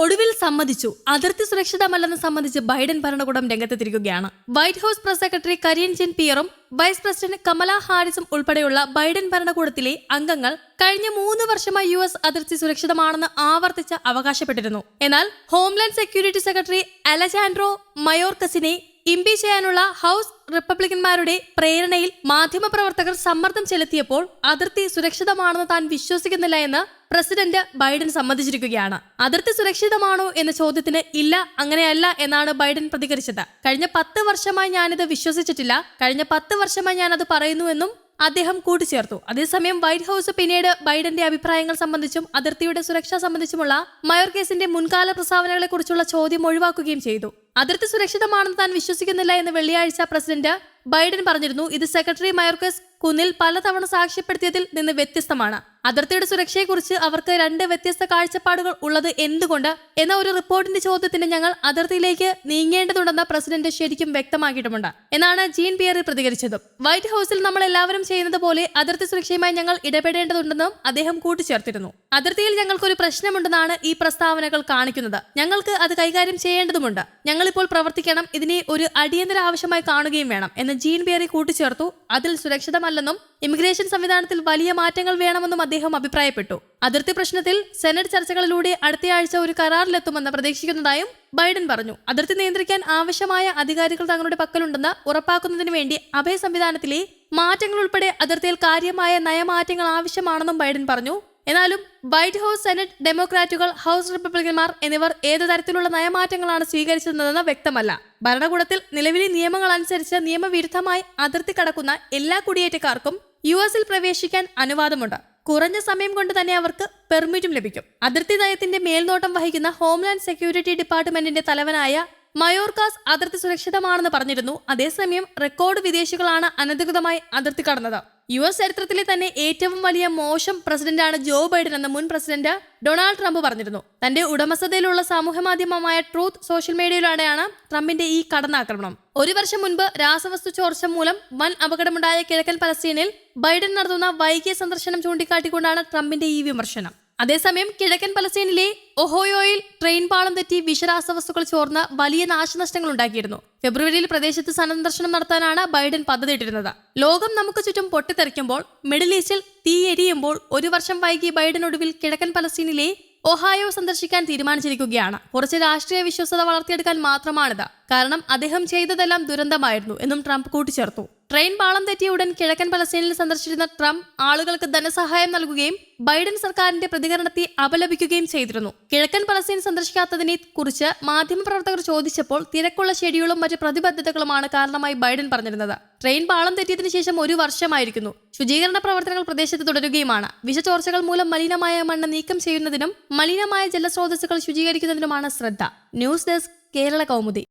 ഒടുവിൽ സമ്മതിച്ചു. അതിർത്തി സുരക്ഷിതമല്ലെന്ന് സംബന്ധിച്ച് ബൈഡൻ ഭരണകൂടം രംഗത്തെത്തിരിക്കുകയാണ് White House press secretary Karine Jean പിയറും vice president Kamala ഹാരിസും ഉൾപ്പെടെയുള്ള ബൈഡൻ ഭരണകൂടത്തിലെ അംഗങ്ങൾ കഴിഞ്ഞ മൂന്ന് വർഷമായി യു എസ് അതിർത്തി സുരക്ഷിതമാണെന്ന് ആവർത്തിച്ച് അവകാശപ്പെട്ടിരുന്നു. എന്നാൽ ഹോംലാൻഡ് സെക്യൂരിറ്റി സെക്രട്ടറി അലജാൻഡ്രോ മയോർക്കസിനെ ഇംപീച്ച് ചെയ്യാനുള്ള ഹൗസ് റിപ്പബ്ലിക്കന്മാരുടെ പ്രേരണയിൽ മാധ്യമപ്രവർത്തകർ സമ്മർദ്ദം ചെലുത്തിയപ്പോൾ അതിർത്തി സുരക്ഷിതമാണെന്ന് താൻ വിശ്വസിക്കുന്നില്ല എന്ന് പ്രസിഡന്റ് ബൈഡൻ സമ്മതിച്ചിരിക്കുകയാണ്. അതിർത്തി സുരക്ഷിതമാണോ എന്ന ചോദ്യത്തിന് ഇല്ല അങ്ങനെയല്ല എന്നാണ് ബൈഡൻ പ്രതികരിച്ചത്. കഴിഞ്ഞ പത്ത് വർഷമായി ഞാനിത് വിശ്വസിച്ചിട്ടില്ല. കഴിഞ്ഞ പത്ത് വർഷമായി ഞാനത് പറയുന്നുവെന്നും അദ്ദേഹം കൂട്ടിച്ചേർത്തു. അതേസമയം വൈറ്റ് ഹൌസ് പിന്നീട് ബൈഡന്റെ അഭിപ്രായങ്ങൾ സംബന്ധിച്ചും അതിർത്തിയുടെ സുരക്ഷ സംബന്ധിച്ചുമുള്ള മയോർ കേസിന്റെ മുൻകാല പ്രസ്താവനകളെക്കുറിച്ചുള്ള ചോദ്യം ഒഴിവാക്കുകയും ചെയ്തു. അതിർത്തി സുരക്ഷിതമാണെന്ന് താൻ വിശ്വസിക്കുന്നില്ല എന്ന് വെള്ളിയാഴ്ച പ്രസിഡന്റ് ബൈഡൻ പറഞ്ഞിരുന്നു. ഇത് സെക്രട്ടറി മയോർക്കസ് കുന്നിൽ പലതവണ സാക്ഷ്യപ്പെടുത്തിയതിൽ നിന്ന് വ്യത്യസ്തമാണ്. അതിർത്തിയുടെ സുരക്ഷയെക്കുറിച്ച് അവർക്ക് രണ്ട് വ്യത്യസ്ത കാഴ്ചപ്പാടുകൾ ഉള്ളത് എന്തുകൊണ്ട് എന്ന ഒരു റിപ്പോർട്ടിന്റെ ചോദ്യത്തിന് ഞങ്ങൾ അതിർത്തിയിലേക്ക് നീങ്ങേണ്ടതുണ്ടെന്ന പ്രസിഡന്റ് ശരിക്കും വ്യക്തമാക്കിയിട്ടുമുണ്ട്. എന്നാണ് ജീൻ പിയറി പ്രതികരിച്ചത്. വൈറ്റ് ഹൌസിൽ നമ്മൾ എല്ലാവരും ചെയ്യുന്നത് പോലെ അതിർത്തി സുരക്ഷയുമായി ഞങ്ങൾ ഇടപെടേണ്ടതുണ്ടെന്നും അദ്ദേഹം കൂട്ടിച്ചേർത്തിരുന്നു. അതിർത്തിയിൽ ഞങ്ങൾക്കൊരു പ്രശ്നമുണ്ടെന്നാണ് ഈ പ്രസ്താവനകൾ കാണിക്കുന്നത്. ഞങ്ങൾക്ക് അത് കൈകാര്യം ചെയ്യേണ്ടതുണ്ട് ഞങ്ങളിപ്പോൾ പ്രവർത്തിക്കണം. ഇതിനെ ഒരു അടിയന്തര ആവശ്യമായി കാണുകയും വേണം എന്ന് ജീൻ പിയറി കൂട്ടിച്ചേർത്തു. അതിൽ സുരക്ഷിതമല്ലെന്നും ഇമിഗ്രേഷൻ സംവിധാനത്തിൽ വലിയ മാറ്റങ്ങൾ വേണമെന്നും അദ്ദേഹം അഭിപ്രായപ്പെട്ടു. അതിർത്തി പ്രശ്നത്തിൽ സെനറ്റ് ചർച്ചകളിലൂടെ അടുത്തയാഴ്ച ഒരു കരാറിലെത്തുമെന്ന് പ്രതീക്ഷിക്കുന്നതായും ബൈഡൻ പറഞ്ഞു. അതിർത്തി നിയന്ത്രിക്കാൻ ആവശ്യമായ അധികാരികൾ തങ്ങളുടെ പക്കലുണ്ടെന്ന് ഉറപ്പാക്കുന്നതിന് വേണ്ടി അഭയ സംവിധാനത്തിലെ മാറ്റങ്ങൾ ഉൾപ്പെടെ അതിർത്തിയിൽ കാര്യമായ നയമാറ്റങ്ങൾ ആവശ്യമാണെന്നും ബൈഡൻ പറഞ്ഞു. എന്നാലും വൈറ്റ് ഹൗസ് സെനറ്റ് ഡെമോക്രാറ്റുകൾ ഹൌസ് റിപ്പബ്ലിക്കന്മാർ എന്നിവർ ഏത് തരത്തിലുള്ള നയമാറ്റങ്ങളാണ് സ്വീകരിച്ചതെന്ന് വ്യക്തമല്ല. ഭരണകൂടത്തിൽ നിലവിലെ നിയമങ്ങൾ അനുസരിച്ച് നിയമവിരുദ്ധമായി അതിർത്തി കടക്കുന്ന എല്ലാ കുടിയേറ്റക്കാർക്കും യു എസിൽ പ്രവേശിക്കാൻ അനുവാദമുണ്ട്. കുറഞ്ഞ സമയം കൊണ്ട് തന്നെ അവർക്ക് പെർമിറ്റും ലഭിക്കും. അതിർത്തി നയത്തിന്റെ മേൽനോട്ടം വഹിക്കുന്ന ഹോംലാൻഡ് സെക്യൂരിറ്റി ഡിപ്പാർട്ട്മെന്റിന്റെ തലവനായ മയോർകാസ് അതിർത്തി സുരക്ഷിതമാണെന്ന് പറഞ്ഞിരുന്നു. അതേസമയം റെക്കോർഡ് വിദേശികളാണ് അനധികൃതമായി അതിർത്തി കടന്നത്. യു എസ് ചരിത്രത്തിലെ തന്നെ ഏറ്റവും വലിയ മോശം പ്രസിഡന്റാണ് ജോ ബൈഡൻ എന്ന് മുൻ പ്രസിഡന്റ് ഡൊണാൾഡ് ട്രംപ് പറഞ്ഞിരുന്നു. തന്റെ ഉടമസ്ഥതയിലുള്ള സാമൂഹ്യമാധ്യമമായ ട്രൂത്ത് സോഷ്യൽ മീഡിയയിലൂടെയാണ് ട്രംപിന്റെ ഈ കടന്നാക്രമണം. ഒരു വർഷം മുൻപ് രാസവസ്തു ചോർച്ച മൂലം വൻ അപകടമുണ്ടായ കിഴക്കൻ പലസ്തീനിൽ ബൈഡൻ നടത്തുന്ന വൈകിയ സന്ദർശനം ചൂണ്ടിക്കാട്ടിക്കൊണ്ടാണ് ട്രംപിന്റെ ഈ വിമർശനം. അതേസമയം കിഴക്കൻ പലസ്തീനിലെ ഒഹോയോയിൽ ട്രെയിൻ പാളം തെറ്റി വിഷരാസവസ്തുക്കൾ ചോർന്ന് വലിയ നാശനഷ്ടങ്ങൾ ഉണ്ടാക്കിയിരുന്നു ഫെബ്രുവരിയിൽ പ്രദേശത്ത് സന്ദർശനം നടത്താനാണ് ബൈഡൻ പദ്ധതിയിട്ടിരുന്നത്. ലോകം നമുക്ക് ചുറ്റും പൊട്ടിത്തെറിക്കുമ്പോൾ മിഡിൽ ഈസ്റ്റിൽ തീ എരിയുമ്പോൾ ഒരു വർഷം വൈകി ബൈഡൻ ഒടുവിൽ കിഴക്കൻ പലസ്തീനിലെ ഒഹായോ സന്ദർശിക്കാൻ തീരുമാനിച്ചിരിക്കുകയാണ്. കുറച്ച് രാഷ്ട്രീയ വിശ്വസത വളർത്തിയെടുക്കാൻ മാത്രമാണിത്. കാരണം അദ്ദേഹം ചെയ്തതെല്ലാം ദുരന്തമായിരുന്നു എന്നും ട്രംപ് കൂട്ടിച്ചേർത്തു. ട്രെയിൻ പാളം തെറ്റിയ ഉടൻ കിഴക്കൻ പലസ്തീനിൽ സന്ദർശിച്ചിരുന്ന ട്രംപ് ആളുകൾക്ക് ധനസഹായം നൽകുകയും ബൈഡൻ സർക്കാരിന്റെ പ്രതികരണത്തെ അപലപിക്കുകയും ചെയ്തിരുന്നു. കിഴക്കൻ പലസ്തീൻ സന്ദർശിക്കാത്തതിനെ കുറിച്ച് മാധ്യമപ്രവർത്തകർ ചോദിച്ചപ്പോൾ തിരക്കുള്ള ഷെഡ്യൂളും മറ്റ് പ്രതിബദ്ധതകളുമാണ് കാരണമായി ബൈഡൻ പറഞ്ഞിരുന്നത്. ട്രെയിൻ പാളം തെറ്റിയതിനു ശേഷം ഒരു വർഷമായിരിക്കുന്നു. ശുചീകരണ പ്രവർത്തനങ്ങൾ പ്രദേശത്ത് തുടരുകയുമാണ്. വിഷചോർച്ചകൾ മൂലം മലിനമായ മണ്ണ് നീക്കം ചെയ്യുന്നതിനും മലിനമായ ജലസ്രോതസ്സുകൾ ശുചീകരിക്കുന്നതിനുമാണ് ശ്രദ്ധ. News desk Kerala Kaumudi.